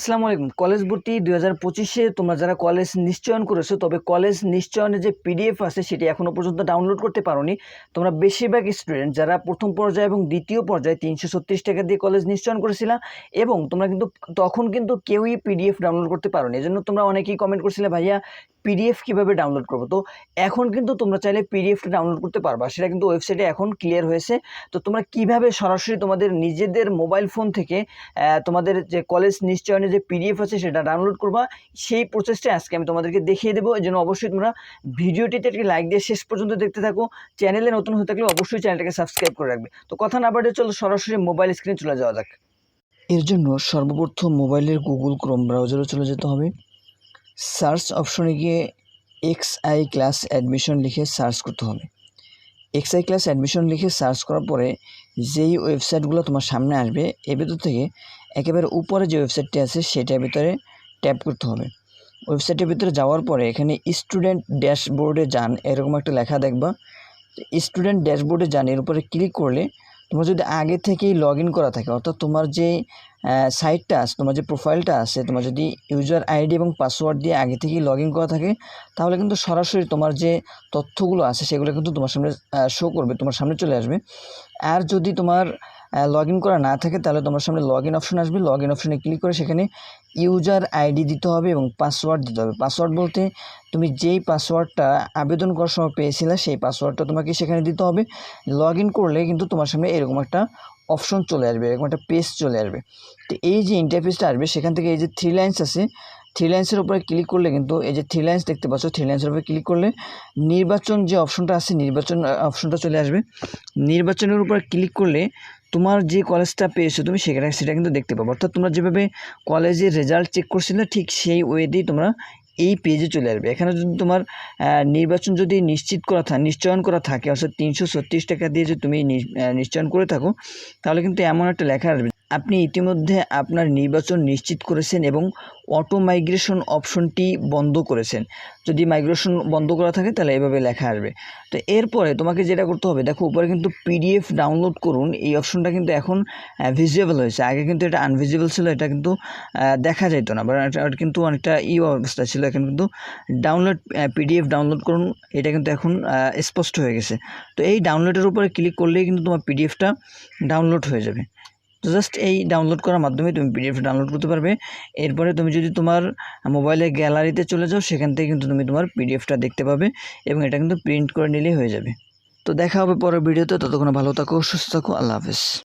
আসসালামু আলাইকুম। কলেজ ভর্তি দুই হাজার পঁচিশে তোমরা যারা কলেজ নিশ্চয়ন করেছ, তবে কলেজ নিশ্চয়নের যে পিডিএফ আছে সেটি এখনও পর্যন্ত ডাউনলোড করতে পারোনি। তোমরা বেশিরভাগ স্টুডেন্ট যারা প্রথম পর্যায়ে এবং দ্বিতীয় পর্যায়ে তিনশো ছত্রিশ টাকা দিয়ে কলেজ নিশ্চয়ন করেছিলাম এবং তোমরা কিন্তু তখন কিন্তু কেউই পিডিএফ ডাউনলোড করতে পারোনি। এজন্য তোমরা অনেকেই কমেন্ট করছিলে, ভাইয়া, পিডিএফ কীভাবে ডাউনলোড করব? তো এখন কিন্তু তোমরা চাইলে পিডিএফটা ডাউনলোড করতে পারবা। সেটা কিন্তু ওয়েবসাইটে এখন ক্লিয়ার হয়েছে। তো তোমরা কীভাবে সরাসরি তোমাদের নিজেদের মোবাইল ফোন থেকে তোমাদের যে কলেজ নিশ্চয়নের যে পিডিএফ আছে সেটা ডাউনলোড করবা। সেই প্রসেসটা আজকে আমি তোমাদেরকে দেখিয়ে দেবো। এই জন্য অবশ্যই তোমরা ভিডিওটিতে একটি লাইক দিয়ে শেষ পর্যন্ত দেখতে থাকো। চ্যানেলে নতুন হয়ে থাকলে অবশ্যই চ্যানেলটাকে সাবস্ক্রাইব করে রাখবে। তো কথা না বাড়িয়ে চলো, সরাসরি মোবাইল স্ক্রিনে চলে যাওয়া যাক। এর জন্য সর্বপ্রথম মোবাইলের গুগল ক্রোম ব্রাউজারে চলে যেতে হবে। সার্চ অপশনে গিয়ে এক্স আই ক্লাস অ্যাডমিশন লিখে সার্চ করতে হবে। এক্স আই ক্লাস অ্যাডমিশন লিখে সার্চ করার পরে যেই ওয়েবসাইটগুলো তোমার সামনে আসবে, এ ভিতর থেকে একেবারে উপরে যে ওয়েবসাইটটি আছে সেটার ভিতরে ট্যাপ করতে হবে। ওয়েবসাইটের ভিতরে যাওয়ার পরে এখানে স্টুডেন্ট ড্যাশবোর্ডে যান, এরকম একটা লেখা দেখবা। স্টুডেন্ট ড্যাশবোর্ডে যান, এর উপরে ক্লিক করলে তোমার যদি আগে থেকেই লগ করা থাকে, অর্থাৎ তোমার যে সাইটটা আছে, তোমার যে প্রোফাইলটা আছে, তোমার যদি ইউজার আইডি এবং পাসওয়ার্ড দিয়ে আগে থেকেই লগ করা থাকে, তাহলে কিন্তু সরাসরি তোমার যে তথ্যগুলো আছে সেগুলো কিন্তু তোমার সামনে শো করবে, তোমার সামনে চলে আসবে। আর যদি তোমার লগ ইন করা না থাকে, তাহলে তোমার সামনে লগ ইন অপশন আসবে। লগ ইন অপশনে ক্লিক করে সেখানে ইউজার আইডি দিতে হবে এবং পাসওয়ার্ড দিতে হবে। পাসওয়ার্ড বলতে তুমি যেই পাসওয়ার্ডটা আবেদন করার সময় পেয়েছিলে, সেই পাসওয়ার্ডটা তোমাকে সেখানে দিতে হবে। লগ ইন করলে কিন্তু তোমার সামনে এরকম একটা অপশন চলে আসবে, এরকম একটা পেজ চলে আসবে। তো এই যে ইন্টারফেসটা আসবে, সেখান থেকে এই যে থ্রি লাইন্স আছে থ্রি লাইন্সের উপরে ক্লিক করলে কিন্তু এই যে থ্রি লাইন্স দেখতে পাচ্ছ থ্রি লাইন্সের উপরে ক্লিক করলে নির্বাচন যে অপশনটা আছে, নির্বাচন অপশনটা চলে আসবে। নির্বাচনের উপরে ক্লিক করলে তোমার যে কলেজটা পেয়েছ তুমি সেখানে সেটা কিন্তু দেখতে পাবো। অর্থাৎ তোমরা যেভাবে কলেজের রেজাল্ট চেক করছিলে, ঠিক সেই ওয়েতেই তোমরা এই পেজে চলে আসবে। এখানে যদি তোমার নির্বাচন যদি নিশ্চিত করা থাকে নিশ্চয়ন করা থাকে, অর্থাৎ তিনশো ছত্রিশ টাকা দিয়ে যদি তুমি নিশ্চয়ন করে থাকো, তাহলে কিন্তু এমন একটা লেখা আসবে আপনি ইতিমধ্যে আপনার নির্বাচন নিশ্চিত করেছেন এবং অটো মাইগ্রেশন অপশনটি বন্ধ করেছেন। যদি মাইগ্রেশন বন্ধ করা থাকে তাহলে এভাবে লেখা আসবে। তো এরপরে তোমাকে যেটা করতে হবে, দেখো উপরে কিন্তু পিডিএফ ডাউনলোড করুন, এই অপশনটা কিন্তু এখন ভিজিবল হয়েছে। আগে কিন্তু এটা আনভিজিবল ছিল, এটা কিন্তু দেখা যেত না, বা কিন্তু অনেকটা ই অবস্থা ছিল। এখন কিন্তু ডাউনলোড পিডিএফ ডাউনলোড করুন, এটা কিন্তু এখন স্পষ্ট হয়ে গেছে। তো এই ডাউনলোডের উপরে ক্লিক করলেই কিন্তু তোমার পিডিএফটা ডাউনলোড হয়ে যাবে। তো জাস্ট এই ডাউনলোড করার মাধ্যমে তুমি পিডিএফ ডাউনলোড করতে পারবে। এরপরে তুমি যদি তোমার মোবাইলে গ্যালারিতে চলে যাও, সেখান থেকে কিন্তু তুমি তোমার পিডিএফটা দেখতে পাবে এবং এটা কিন্তু প্রিন্ট করে নিলেই হয়ে যাবে। তো দেখা হবে পরের ভিডিওতে ততক্ষণ ভালো থাকো, সুস্থ থাকো, আল্লাহ হাফেজ।